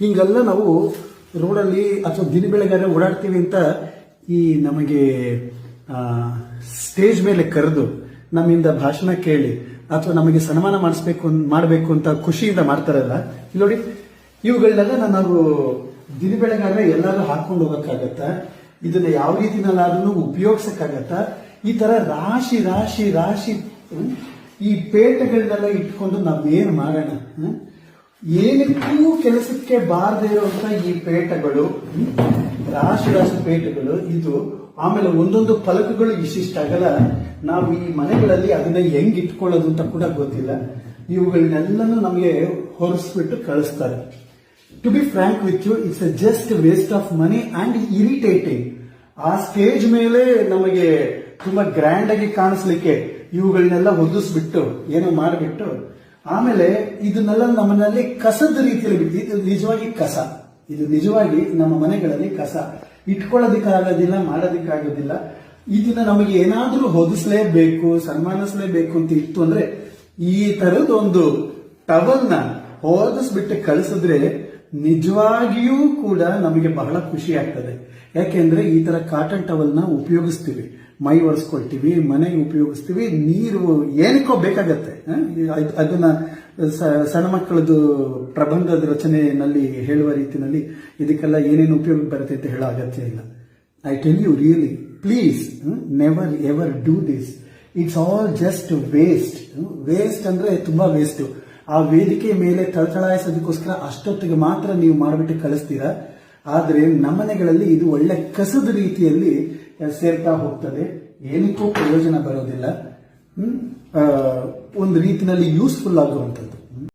ಹಿಂಗೆಲ್ಲ ನಾವು ರೋಡಲ್ಲಿ ಅಥವಾ ದಿನ ಬೆಳಗ್ಗೆ ಓಡಾಡ್ತೀವಿ ಅಂತ ಈ ನಮಗೆ ಸ್ಟೇಜ್ ಮೇಲೆ ಕರೆದು ನಮ್ಮಿಂದ ಭಾಷಣ ಕೇಳಿ ಅಥವಾ ನಮಗೆ ಸನ್ಮಾನ ಮಾಡಿಸ್ಬೇಕು ಮಾಡಬೇಕು ಅಂತ ಖುಷಿಯಿಂದ ಮಾಡ್ತಾರಲ್ಲ. ನೋಡಿ, ಇವುಗಳನ್ನೆಲ್ಲ ನಾವು ದಿನ ಬೆಳಗಾದ್ರೆ ಎಲ್ಲರೂ ಹಾಕೊಂಡು ಹೋಗಕ್ಕಾಗತ್ತ? ಇದನ್ನ ಯಾವ ರೀತಿನಲ್ಲಾದ್ರೂ ಉಪಯೋಗಿಸಕ್ಕಾಗತ್ತ? ಈ ತರ ರಾಶಿ ರಾಶಿ ರಾಶಿ ಈ ಪೇಟೆಗಳನ್ನೆಲ್ಲ ಇಟ್ಕೊಂಡು ನಾವೇನು ಮಾಡೋಣ? ಏನಕ್ಕೂ ಕೆಲಸಕ್ಕೆ ಬಾರದೇ ಇರುವಂತ ಈ ಪೇಟಗಳು ರಾಶಿ ರಾಶಿ ಪೇಟಗಳು, ಇದು ಆಮೇಲೆ ಒಂದೊಂದು ಫಲಕಗಳು ಇಷ್ಟಿಷ್ಟ ಆಗಲ್ಲ. ನಾವು ಈ ಮನೆಗಳಲ್ಲಿ ಅದನ್ನ ಹೆಂಗ್ ಇಟ್ಕೊಳ್ಳೋದು ಅಂತ ಕೂಡ ಗೊತ್ತಿಲ್ಲ. ಇವುಗಳನ್ನೆಲ್ಲನೂ ನಮಗೆ ಹೊರಿಸ್ಬಿಟ್ಟು ಕಳಿಸ್ತಾರೆ. To be frank with you it's a just waste of money and irritating ಆ ಸ್ಟೇಜ್ ಮೇಲೆ ನಮಗೆ ತುಂಬಾ ಗ್ರ್ಯಾಂಡ್ ಆಗಿ ಕಾಣಿಸ್ಲಿಕ್ಕೆ ಇವುಗಳನ್ನೆಲ್ಲ ಹೊದಿಸ್ಬಿಟ್ಟು ಏನೋ ಮಾಡಿಬಿಟ್ಟು ಆಮೇಲೆ ಇದನ್ನೆಲ್ಲ ನಮ್ಮನಲ್ಲಿ ಕಸದ ರೀತಿಯಲ್ಲಿ ಇದು ನಿಜವಾಗಿ ಕಸ. ಇದು ನಿಜವಾಗಿ ನಮ್ಮ ಮನೆಗಳಲ್ಲಿ ಕಸ. ಇಟ್ಕೊಳ್ಳೋದಿಕ್ಕಾಗೋದಿಲ್ಲ, ಮಾಡೋದಿಕ್ಕಾಗೋದಿಲ್ಲ. ಇದನ್ನ ನಮಗೆ ಏನಾದರೂ ಹೊದಿಸ್ಲೇಬೇಕು, ಸನ್ಮಾನಿಸಲೇಬೇಕು ಅಂತ ಇತ್ತು ಅಂದ್ರೆ ಈ ತರದೊಂದು ಟವಲ್ನ ಹೊದಿಸ್ಬಿಟ್ಟು ಕಳಿಸಿದ್ರೆ ನಿಜವಾಗಿಯೂ ಕೂಡ ನಮಗೆ ಬಹಳ ಖುಷಿ ಆಗ್ತದೆ. ಯಾಕೆಂದ್ರೆ ಈ ತರ ಕಾಟನ್ ಟವಲ್ನ ಉಪಯೋಗಿಸ್ತೀವಿ. ಮೈ ಒರೆಸ್ಕೊಳ್ತೀವಿ ಮನೆಗೆ ಉಪಯೋಗಿಸ್ತೀವಿ, ನೀರು ಏನಕ್ಕೋ ಬೇಕಾಗತ್ತೆ. ಅದನ್ನ ಸಣ್ಣ ಮಕ್ಕಳದು ಪ್ರಬಂಧದ ರಚನೆಯಲ್ಲಿ ಹೇಳುವ ರೀತಿಯಲ್ಲಿ ಇದಕ್ಕೆಲ್ಲ ಏನೇನು ಉಪಯೋಗ ಬರುತ್ತೆ ಅಂತ ಹೇಳೋ ಅಗತ್ಯ ಇಲ್ಲ. I tell you really please never ever do this it's all just waste waste ಅಂದ್ರೆ ತುಂಬಾ ವೇಸ್ಟ್ ಆ ವೇದಿಕೆ ಮೇಲೆ ಥಳಥಳಾಯಿಸೋದಕ್ಕೋಸ್ಕರ ಅಷ್ಟೊತ್ತಿಗೆ ಮಾತ್ರ ನೀವು ಮಾಡಿಬಿಟ್ಟು ಕಳಿಸ್ತೀರಾ? ಆದರೆ ನಮ್ಮನೆಗಳಲ್ಲಿ ಇದು ಒಳ್ಳೆ ಕಸದ ರೀತಿಯಲ್ಲಿ ಸೇರ್ತಾ ಹೋಗ್ತದೆ. ಏನಕ್ಕೂ ಪ್ರಯೋಜನ ಬರೋದಿಲ್ಲ? ಒಂದು ರೀತಿನಲ್ಲಿ ಯೂಸ್ಫುಲ್ ಆಗುವಂಥದ್ದು.